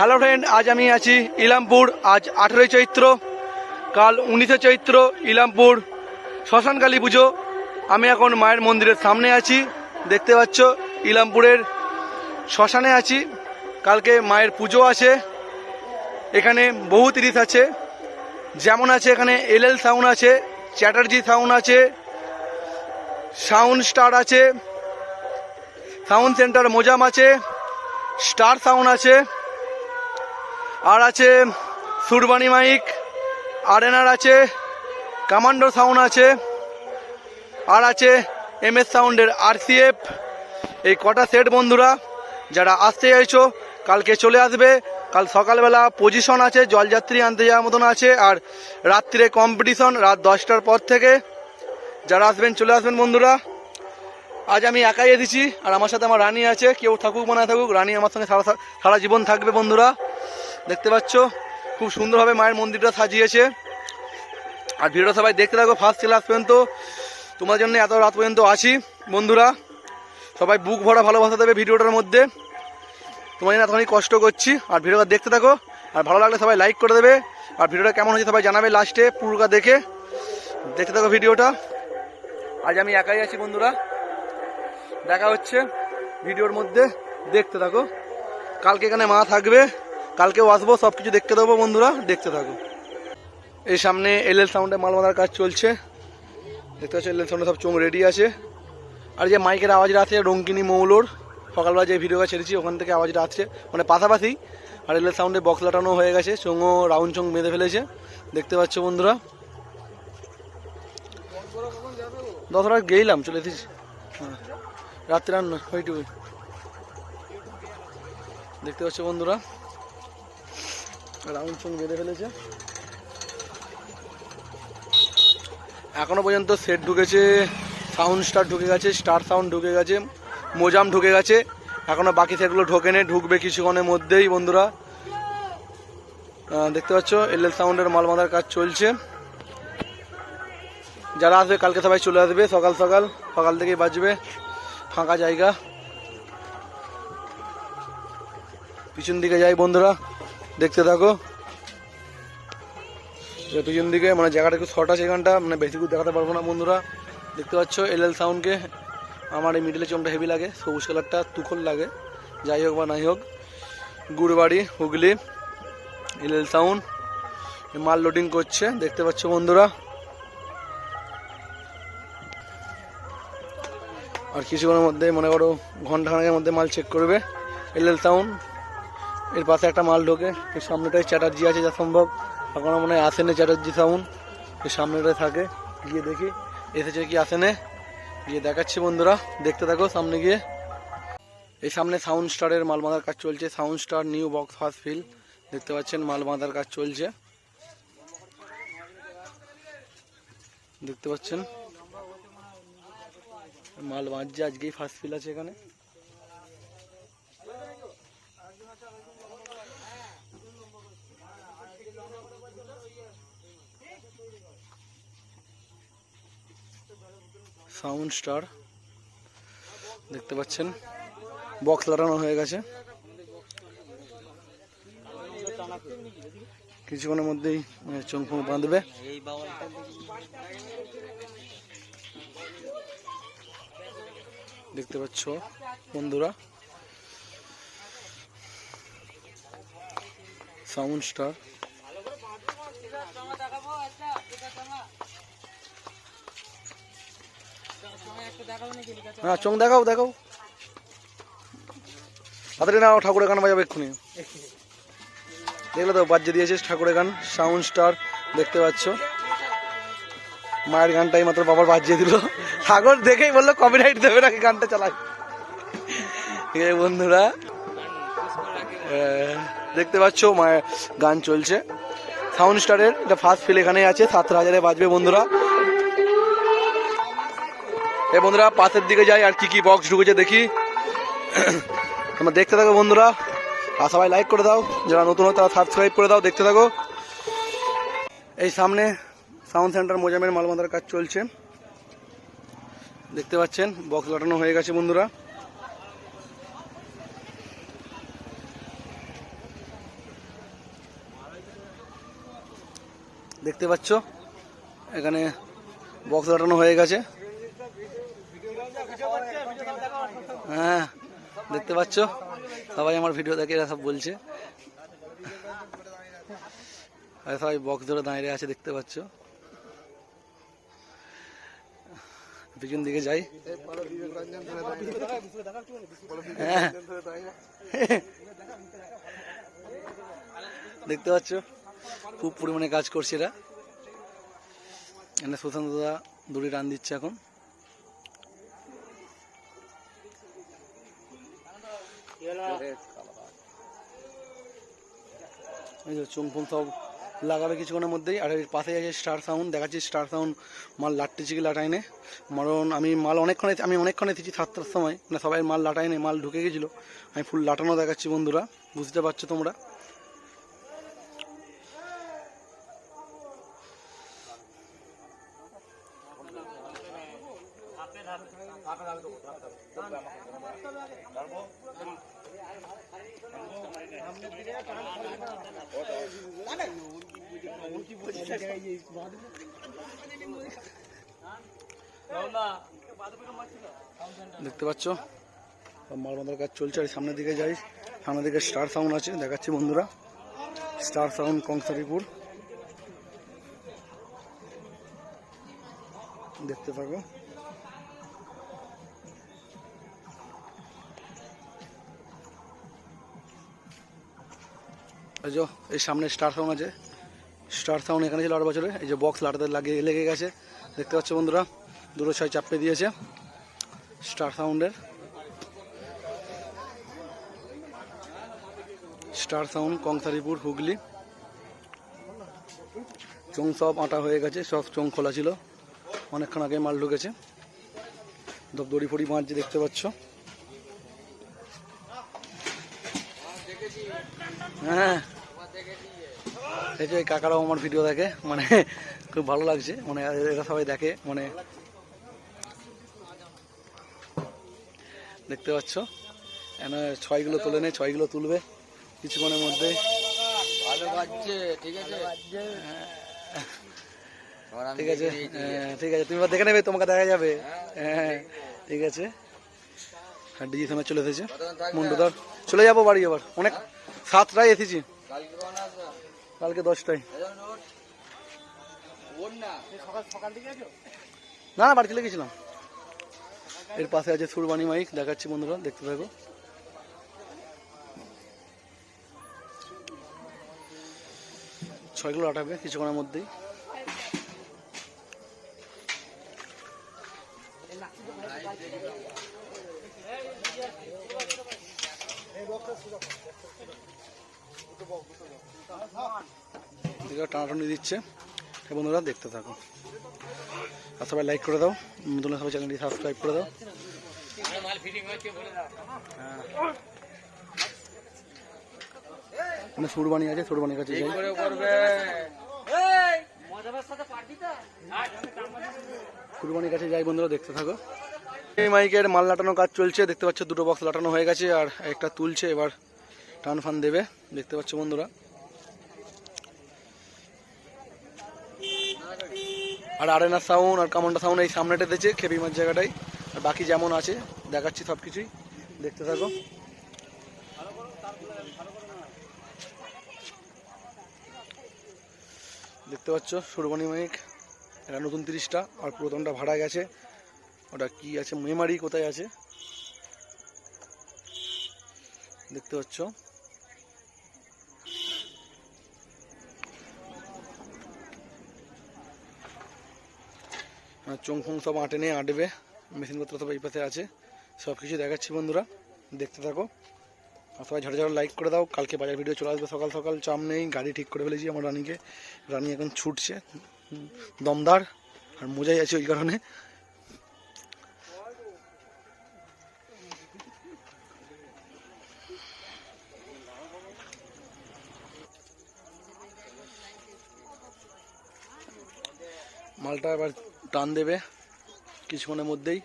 Hello friend আজ আমি আছি ইলামপুর। আজ আঠেরোই চৈত্র। কাল উনিশে চৈত্র, ইলামপুর। শ্মশানকালী পুজো। আমি এখন মায়ের মন্দিরের সামনে আছি। দেখতে পাচ্ছ, ইলামপুরের শ্মশানে আছি। কালকে মায়ের পুজো আছে। এখানে বহু তিরিশ আছে। যেমন আছে এখানে এল এল সাউন্ড আছে, চ্যাটার্জি সাউন্ড আছে, সাউন্ড স্টার আছে, সাউন্ড সেন্টার মোজাম আছে, স্টার সাউন্ড আছে। আর আছে সুরবানি মাইক আরেনার আছে কমান্ডো সাউন্ড আছে, আর আছে এম এস সাউন্ডের আরসিএফ এই কটা সেট বন্ধুরা, যারা আসতে চাইছো, কালকে চলে আসবে, কাল সকালবেলা পজিশন আছে, জলযাত্রী আনতে যাওয়ার মতন আছে, আর রাত্রিরে কম্পিটিশন রাত দশটার পর থেকে। যারা আসবেন, চলে আসবেন বন্ধুরা। আজ আমি একাই এসেছি, আর আমার সাথে আমার রানী আছে, কেউ থাকুক বা না থাকুক, রানী আমার সঙ্গে সারা সারা জীবন থাকবে বন্ধুরা। দেখতে পাচ্ছ? খুব সুন্দরভাবে মায়ের মন্দিরটা সাজিয়েছে। আর ভিডিওটা সবাই দেখতে থাকো ফার্স্ট ক্লাস পর্যন্ত। তোমার জন্য এত রাত পর্যন্ত আছি, বন্ধুরা। সবাই বুক ভরা ভালোবাসা দেবে ভিডিওটার মধ্যে। তোমার জন্য এতখানি কষ্ট করছি, আর ভিডিওটা দেখতে থাকো। আর ভালো লাগলে সবাই লাইক করে দেবে। আর ভিডিওটা কেমন হয়েছে সবাই জানাবে লাস্টে পুরোটা দেখে। দেখতে থাকো ভিডিওটা। আজ আমি একাই আছি, বন্ধুরা। দেখা হচ্ছে ভিডিওর মধ্যে। দেখতে থাকো। কালকে এখানে মা থাকবে। কালকেও আসব সব কিছু দেখতে দেবো বন্ধুরা, দেখতে থাকো। এই সামনে এল এল সাউন্ডে মাল বাঁধার কাজ চলছে। দেখতে পাচ্ছ, এল এল সাউন্ডে সব চোখ রেডি আছে। আর যে মাইকের আওয়াজটা আছে রঙ্কিনী মৌলোর, সকালবেলা যে ভিডিওটা ছেড়েছি, ওখান থেকে আওয়াজটা আসছে মানে পাশাপাশি আর এল এল সাউন্ডে বক্স লাটানো হয়ে গেছে চোঙও রাউন্ড চোঙ বেঁধে ফেলেছে। দেখতে পাচ্ছ বন্ধুরা। দশ রাত গেইলাম, চলে এসেছি। হ্যাঁ রাত্রে রান্না ওইটুকুই দেখতে পাচ্ছ বন্ধুরা। রাউন্ড চোঙ বেঁধে ফেলেছে। এখনও পর্যন্ত সেট ঢুকেছে সাউন্ড স্টার ঢুকে গেছে স্টার সাউন্ড ঢুকে গেছে, মোজাম ঢুকে গেছে। এখনও বাকি সেটগুলো ঢোকেনে ঢুকবে কিছুক্ষণের মধ্যেই বন্ধুরা। দেখতে পাচ্ছ এল এল সাউন্ডের মাল বাঁধার কাজ চলছে। যারা আসবে, কালকে সবাই চলে আসবে, সকাল সকাল সকাল থেকেই বাজবে, ফাঁকা জায়গা। পিছন দিকে যাই বন্ধুরা। দেখতে থাকো। যে পিছন দিকে মানে জায়গাটা একটু শর্ট আছে এখানটা মানে বেশি দূর দেখাতে পারব না বন্ধুরা। দেখতে পাচ্ছ এল এল সাউন্ডকে আমার এই মিডিলে চমটা হেভি লাগে, সবুজ কালারটা তুখল লাগে। যাই হোক বা নাই হোক, গুড়বাড়ি, হুগলি এল এল সাউন্ড মাল লোডিং করছে, দেখতে পাচ্ছ বন্ধুরা। আর কিছুক্ষণের মধ্যে, মনে করো ঘন্টাখানেকের মধ্যে মাল চেক করবে এল এল সাউন্ড এর পাশে একটা মাল ঢোকে, এর সামনেটায় চ্যাটার্জি আছে যা সম্ভব। এখনও মনে হয় আসেনে চ্যাটার্জি সাউন্ড। এর সামনেটায় থাকে, গিয়ে দেখি। এসেছে কি আসেনে? গিয়ে দেখাচ্ছি বন্ধুরা, দেখতে থাকো সামনে গিয়ে। এই সামনে সাউন্ড স্টারের মাল বাঁধার কাজ চলছে, sound star new box first fill. দেখতে পাচ্ছেন মাল বাঁধার কাজ চলছে। দেখতে পাচ্ছেন? মাল বাঁধছে, আজকেই ফার্স্ট ফিল আছে এখানে। Sound star. দেখতে পাচ্ছেন, বক্স লাগানো হয়ে গেছে। কিছুক্ষণের মধ্যেই চোখ ফোঁক বাঁধবে। দেখতে পাচ্ছ, বন্ধুরা। Sound star. হ্যাঁ চোখ দেখাও দেখাও। তাড়াতাড়ি নাও ঠাকুরের গান বাজাবে এক্ষুনি। দেখলে তো বাজ্যে দিয়েছিস ঠাকুরের গান সাউন্ড স্টার দেখতে পাচ্ছ। মায়ের গানটাই মাত্র বাবার বাজিয়ে দিল। ঠাকুর দেখেই বলল কপিরাইট দেবে নাকি গানটা চালাই ঠিক আছে বন্ধুরা দেখতে পাচ্ছ মায়ের গান চলছে। সাউন্ড স্টারের এটা ফার্স্ট ফিল এখানে আছে, সাত হাজারে বাজবে বন্ধুরা। এ বন্ধুরা, পাশের দিকে যাই আর কি কি বক্স ঢুকেছে দেখি। তোমরা দেখতে থাকো বন্ধুরা, আর সবাই লাইক করে দাও। যারা নতুন হয় তারা সাবস্ক্রাইব করে দাও, দেখতে থাকো। এই সামনে সাউন্ড সেন্টার মোজামের মালবন্ধার কাজ চলছে। দেখতে পাচ্ছেন বক্স লাটানো হয়ে গেছে বন্ধুরা। দেখতে পাচ্ছ, এখানে বক্স লাটানো হয়ে গেছে। হ্যাঁ দেখতে পাচ্ছ? সবাই আমার ভিডিও দেখে এরা সব বলছে। সবাই বক্স ধরে দাঁড়িয়ে আছে, দেখতে পাচ্ছ? পিছন দিকে যাই। হ্যাঁ। দেখতে পাচ্ছ? খুব পরিমাণে কাজ করছে এরা। এখানে সুশান্ত দাদা দড়ি রান দিচ্ছে এখন। এই যে চুমফুম সব লাগাবে কিছুক্ষণের মধ্যেই আর এর পাশে আছে স্টার সাউন্ড দেখাচ্ছি স্টার সাউন্ড মাল লাটতেছি কি লাটাইনে মারণ আমি মাল অনেকক্ষণ আমি অনেকক্ষণ এসেছি সাতটার সময় মানে সবাই মাল লাটাইনে মাল ঢুকে গেছিল। আমি ফুল লাটানো দেখাচ্ছি বন্ধুরা বুঝতে পারছ তোমরা? দেখতে পাচ্ছ? মাল বাঁধার কাজ চলছে, আর সামনের দিকে যাই। সামনের দিকে স্টার সাউন্ড আছে, দেখাচ্ছি বন্ধুরা। Star sound Kansaripur. দেখতে পারব এই যে, এই সামনে স্টার সাউন্ড আছে। স্টার সাউন্ড এখানে ছিল আট বছরে। এই যে বক্স লাটাতে লাগিয়ে লেগে গেছে। দেখতে পাচ্ছ বন্ধুরা, দুটো ছয় চাপে দিয়েছে স্টার সাউন্ডের স্টার সাউন্ড কংসারিপুর, হুগলি। চোং সব আটা হয়ে গেছে, সব চোং খোলা ছিল। অনেকক্ষণ আগে মাল ঢুকেছে। দড়ি ফড়ি মারছে, দেখতে পাচ্ছ। হ্যাঁ। এই যে কাকারাও আমার ভিডিও দেখে মানে খুব ভালো লাগছে মানে এরা সবাই দেখে মানে দেখতে পাচ্ছ? ছয়গুলো তুলে নেই ছয়গুলো তুলবে কিছুক্ষণের মধ্যে। ভালো বাজছে ঠিক আছে। ঠিক আছে হ্যাঁ, ঠিক আছে। তুমি দেখে নেবে তোমাকে দেখা যাবে। হ্যাঁ ঠিক আছে। ডিজি সময় চলে এসেছে। মুন্ডুদার। চলে যাব বাড়ি এবার অনেক সাতটায় এসেছি। কালকে দশটায়। না। বাড়ি চলে গেছিলাম এর পাশে আছে সুরবানি মাইক। দেখাচ্ছি বন্ধুরা, দেখতে থাকো। ছয় কিলো আটাবে কিছুক্ষণের মধ্যেই। টানাটানি দিচ্ছে। হ্যাঁ বন্ধুরা, দেখতে থাকো আর সবাই লাইক করে দাও। নতুন সবাই চ্যানেলটি সাবস্ক্রাইব করে দাও। মানে সুরবানি আছে সুরবানির কাছে যাই। কাছে যাই বন্ধুরা, দেখতে থাকো। মাইকের মাল লাটানো কাজ চলছে। দেখতে পাচ্ছ দুটো বক্স লাটানো হয়ে গেছে আর একটা তুলছে, এবার টান ফান দেবে। দেখতে পাচ্ছ বন্ধুরা। আর আরেনা সাউন্ড আর কামন্ডা সাউন্ড এই সামনেটা দিয়েছে, খেপি খেপিমার জায়গাটাই। আর বাকি যেমন আছে, দেখাচ্ছি সব কিছুই দেখতে থাকো। দেখতে পাচ্ছ সুরবানি মাইক। এটা নতুন তিরিশটা, আর পুরাতনটা ভাড়া গেছে। ওটা কি আছে? মেমারি কোথায় আছে? দেখতে পাচ্ছ? আর চোং ফোং সব আটে নিয়ে আঁটবে। মেশিনপত্র সব এই পাশে আছে। সব কিছু দেখাচ্ছি বন্ধুরা। দেখতে থাকো। আর সবাই ঝড় ঝড় লাইক করে দাও। কালকে বাজার ভিডিও চলে আসবে সকাল সকাল। চাপ নেই। গাড়ি ঠিক করে ফেলেছি আমার রানিকে। রানি এখন ছুটছে। দমদার। আর মজাই আছে ওই কারণে। মালটা এবার টান দেবে কিছুক্ষণের মধ্যেই।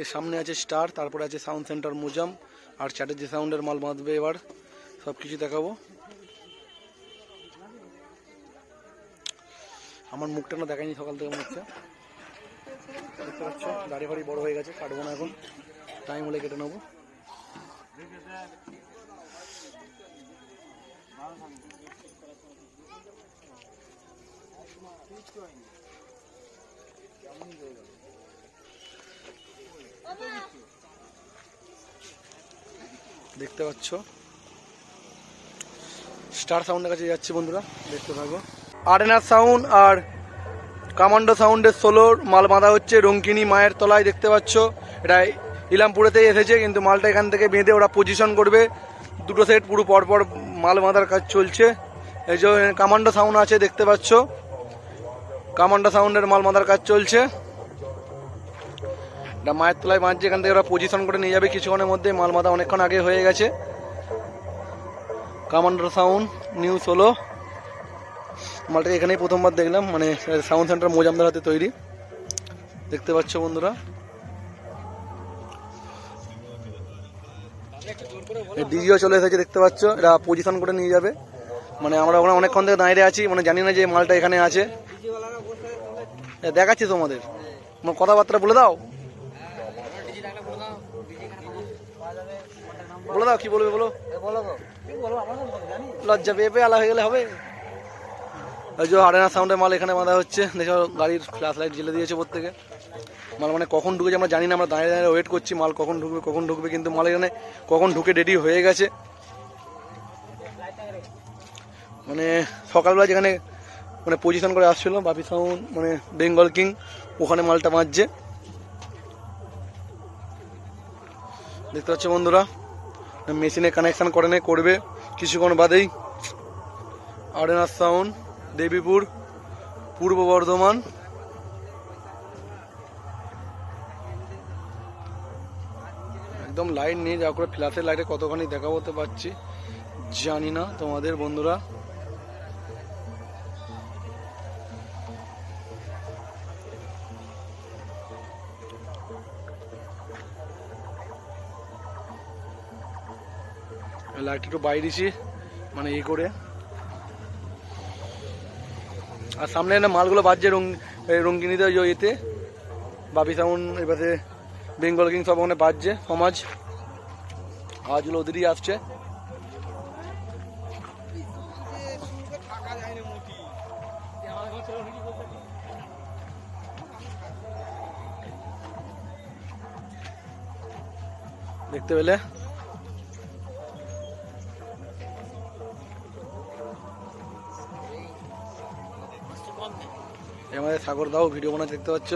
এর সামনে আছে স্টার, তারপরে আছে সাউন্ড সেন্টার মুজাম, আর চ্যাটার্জি সাউন্ডের মাল বাঁধবে এবার সব কিছু দেখাবো। আমার মুখটা না দেখায়নি সকাল থেকে মনে হচ্ছে। দেখতে পাচ্ছ, দাড়ি ফাড়ি বড় হয়ে গেছে, কাটবো না এখন। টাইম হলে কেটে নেব। দেখতে পাচ্ছ? স্টার সাউন্ডের কাছে যাচ্ছি বন্ধুরা, দেখতে থাকো। আরেনার সাউন্ড আর কামান্ডো সাউন্ডের সোলোর মাল বাঁধা হচ্ছে রঙ্কিনী মায়ের তলায়, দেখতে পাচ্ছ? এটা ইলামপুরেতেই এসেছে, কিন্তু মালটা এখান থেকে বেঁধে ওরা পজিশন করবে। দুটো সেট পুরো পরপর মাল বাঁধার কাজ চলছে। এই যে কামান্ডো সাউন্ড আছে, দেখতে পাচ্ছ? কামান্ডো সাউন্ডের মাল বাঁধার কাজ চলছে। এটা মায়ের তলায় বাঁধছে, এখান থেকে ওরা পজিশন করে নিয়ে যাবে কিছুক্ষণের মধ্যে মাল মাদা অনেকক্ষণ আগে হয়ে গেছে। কামান্ডার সাউন্ড নিউ সোলো মালটা এখানেই প্রথমবার দেখলাম মানে সাউন্ড সেন্টার মোজামদার হাতে তৈরি। দেখতে পাচ্ছ বন্ধুরা। ডিজিও চলে এসেছে, দেখতে পাচ্ছ। এটা পজিশন করে নিয়ে যাবে। মানে আমরা ওখানে অনেকক্ষণ থেকে দাঁড়িয়ে আছি মানে জানি না যে মালটা এখানে আছে। দেখাচ্ছি তোমাদের। কথাবার্তা বলে দাও। বলে দাও, কি বলবে বলো? লজ্জা পেয়ে পেয়ে আলা হয়ে গেলে হবে। ওই যে আরেনা সাউন্ডের মাল এখানে বাঁধা হচ্ছে। দেখো, গাড়ির ফ্ল্যাশ লাইট জ্বেলে দিয়েছে প্রত্যেকে। মাল মানে কখন ঢুকেছে আমরা জানি না, আমরা দাঁড়িয়ে দাঁড়িয়ে ওয়েট করছি, মাল কখন ঢুকবে কখন ঢুকবে, কিন্তু মাল এখানে কখন ঢুকে রেডি হয়ে গেছে। মানে সকালবেলা যেখানে মানে পজিশন করে আসছিল, বাপি সাউন্ড মানে বেঙ্গল কিং ওখানে মালটা বাঁধছে। দেখতে পাচ্ছ বন্ধুরা মেশিনে কানেকশান করে নেই করবে। কিছুক্ষণ বাদেই আরেনার সাউন্ড দেবীপুর পূর্ব বর্ধমান। একদম লাইট নিয়ে যা করে ফ্ল্যাশের লাইটে কতখানি দেখাবতে পারছি জানি না তোমাদের বন্ধুরা। লাইট একটু বাইরেছি মানে ই করে। আর সামনে না মালগুলো বাজছে রং এই রঙ্গিনীতে ওই ইয়েতে বাপি সাউন্ড এবারে বেঙ্গল কিং সব ওখানে বাজছে সমাজ। আওয়াজগুলো ওদেরই আসছে। দেখতে পেলে? সাগর দাও, ভিডিও বানা দেখতে পাচ্ছ।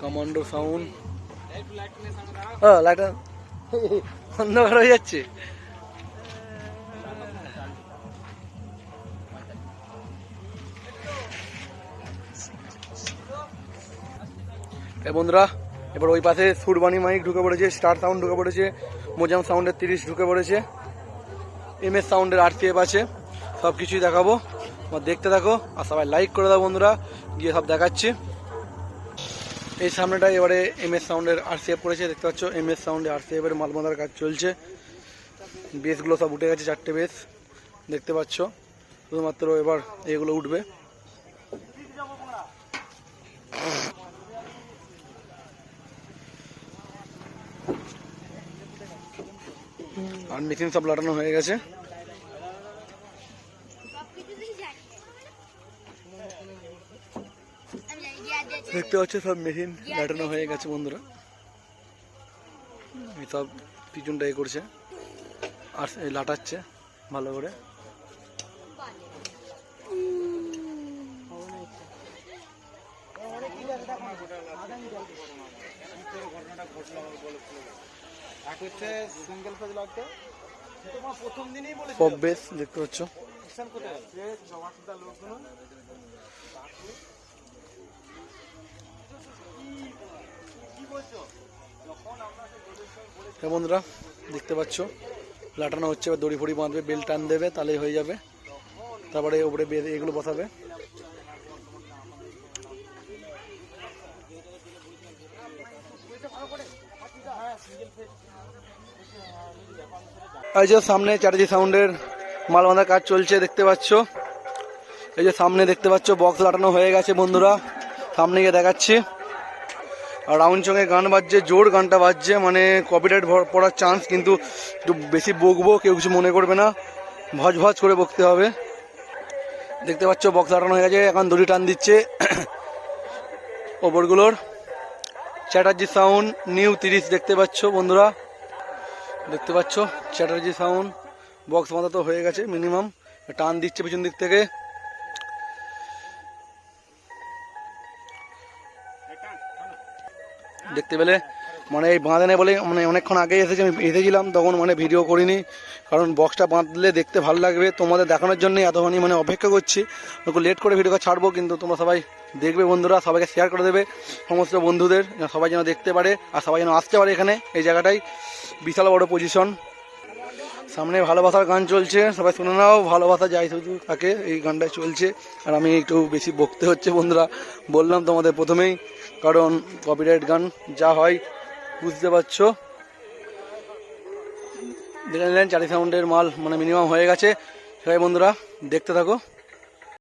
Commando sound. লাইট অন্ধকার হয়ে যাচ্ছে। বন্ধুরা, এবার ওই পাশে সুরবানি মাইক ঢুকে পড়েছে, স্টার সাউন্ড ঢুকে পড়েছে, মোজাম সাউন্ডের তিরিশ ঢুকে পড়েছে। এম এস সাউন্ডের আরটিএফ আছে সব কিছুই দেখাবো। তোমার দেখতে থাকো, আর সবাই লাইক করে দাও বন্ধুরা, গিয়ে সব দেখাচ্ছি। এই সামনেটা এবারে এম এস সাউন্ডের আরসিএফ করেছে, দেখতে পাচ্ছ? এম এস সাউন্ডে আরসিএফ এর মাল বাঁধার কাজ চলছে। বেসগুলো সব উঠে গেছে, চারটে বেস, দেখতে পাচ্ছ? শুধুমাত্র এবার এগুলো উঠবে। আর মেশিন সব লাটানো হয়ে গেছে। দেখতে পাচ্ছ সব মেশিন লাটানো হয়ে গেছে বন্ধুরা। সব পিছনটা এ করছে। আর লাটাচ্ছে ভালো করে। এক হচ্ছে সিঙ্গেল ফেজ লাগতে তোমার প্রথম দিনেই বলে পপ বেস দেখতে পাচ্ছ। কোথায়? যে জমা লোকগুলো হ্যাঁ বন্ধুরা দেখতে পাচ্ছ। লাটানো হচ্ছে এবার দড়ি ফড়ি বাঁধবে বেল টান দেবে তাহলেই হয়ে যাবে। তারপরে ওপরে বেঁধে এগুলো বসাবে। এই যে সামনে চ্যাটার্জি সাউন্ডের মাল বাঁধার কাজ চলছে, দেখতে পাচ্ছ? এই যে সামনে দেখতে পাচ্ছ বক্স লাটানো হয়ে গেছে বন্ধুরা। সামনে গিয়ে দেখাচ্ছি। আর রাউন্ড সঙ্গে গান বাজছে, জোর গানটা বাজছে মানে কপিরাইট পড়ার চান্স কিন্তু একটু বেশি বকবো, কেউ কিছু মনে করবে না। ভজ ভজ করে বকতে হবে। দেখতে পাচ্ছ বক্স লাটানো হয়ে গেছে, এখন দড়ি টান দিচ্ছে ওপরগুলোর। চ্যাটার্জি সাউন্ড নিউ তিরিশ দেখতে পাচ্ছ বন্ধুরা। দেখতে পাচ্ছ, চ্যাটার্জি সাউন্ড বক্স বাঁধা তো হয়ে গেছে মিনিমাম টান দিচ্ছে পিছন দিক থেকে। দেখতে পেলে মানে এই বাঁধে নেই বলে মানে অনেকক্ষণ আগে এসেছি, আমি এসেছিলাম, তখন মানে ভিডিও করিনি। কারণ বক্সটা বাঁধলে দেখতে ভালো লাগবে। তোমাদের দেখানোর জন্যই এতখানি মানে অপেক্ষা করছি। একটু লেট করে ভিডিওটা ছাড়বো, কিন্তু তোমরা সবাই দেখবে বন্ধুরা, সবাইকে শেয়ার করে দেবে, সমস্ত বন্ধুদের সবাই যেন দেখতে পারে আর সবাই যেন আসতে পারে এখানে, এই জায়গাটাই। বিশাল বড় পজিশন সামনে ভালোবাসার গান চলছে, সবাই শুনে নাও, ভালোবাসা যাই শুধু তাকে, এই গানটাই চলছে। আর আমি একটু বেশি বকতে হচ্ছে বন্ধুরা, বললাম তোমাদের প্রথমেই, কারণ কপিরাইট গান যা হয় বুঝতে পারছ? দেখে নিলেন চারি সাউন্ডের মাল মানে মিনিমাম হয়ে গেছে। সবাই বন্ধুরা, দেখতে থাকো।